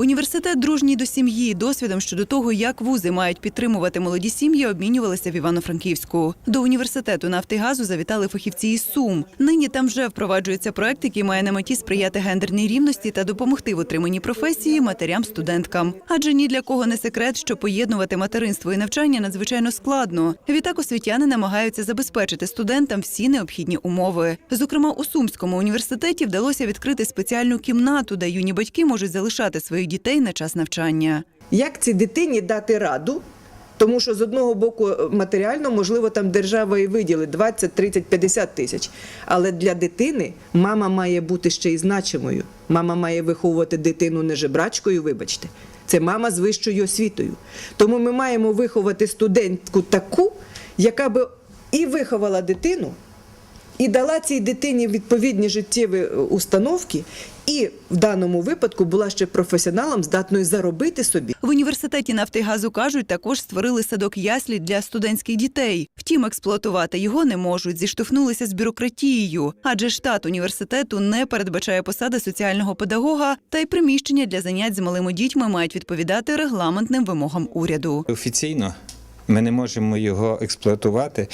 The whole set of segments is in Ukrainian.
Університет дружній до сім'ї досвідом щодо того, як вузи мають підтримувати молоді сім'ї, обмінювалися в Івано-Франківську. До університету нафти і газу завітали фахівці із Сум. Нині там вже впроваджується проект, який має на меті сприяти гендерній рівності та допомогти в отриманні професії матерям-студенткам. Адже ні для кого не секрет, що поєднувати материнство і навчання надзвичайно складно. Відтак освітяни намагаються забезпечити студентам всі необхідні умови. Зокрема, у Сумському університеті вдалося відкрити спеціальну кімнату, де юні батьки можуть залишати своїх дітей на час навчання. Як цій дитині дати раду? Тому що з одного боку е, матеріально, можливо, там держава і виділить 20, 30, 50 тисяч. Але для дитини мама має бути ще й значимою. Мама має виховувати дитину не жебрачкою, вибачте. Це мама з вищою освітою. Тому ми маємо виховати студентку таку, яка би і виховала дитину, і дала цій дитині відповідні життєві е, установки, і в даному випадку була ще професіоналом, здатною заробити собі. В університеті нафти і газу кажуть, також створили садок яслі для студентських дітей. Втім, експлуатувати його не можуть. Зіштовхнулися з бюрократією, адже штат університету не передбачає посади соціального педагога, та й приміщення для занять з малими дітьми мають відповідати регламентним вимогам уряду. Офіційно ми не можемо його експлуатувати,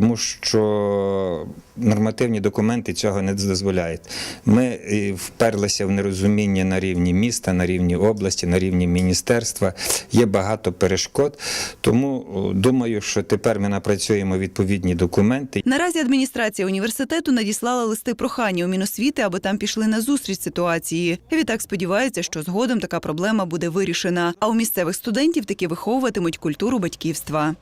тому що нормативні документи цього не дозволяють. Ми е, вперлися в нерозуміння на рівні міста, на рівні області, на рівні міністерства. Є багато перешкод. Тому думаю, що тепер ми напрацюємо відповідні документи. Наразі адміністрація університету надіслала листи прохання у Міносвіти, аби там пішли на зустріч ситуації. Відтак сподіваються, що згодом така проблема буде вирішена. А у місцевих студентів таки виховуватимуть культуру батьківства.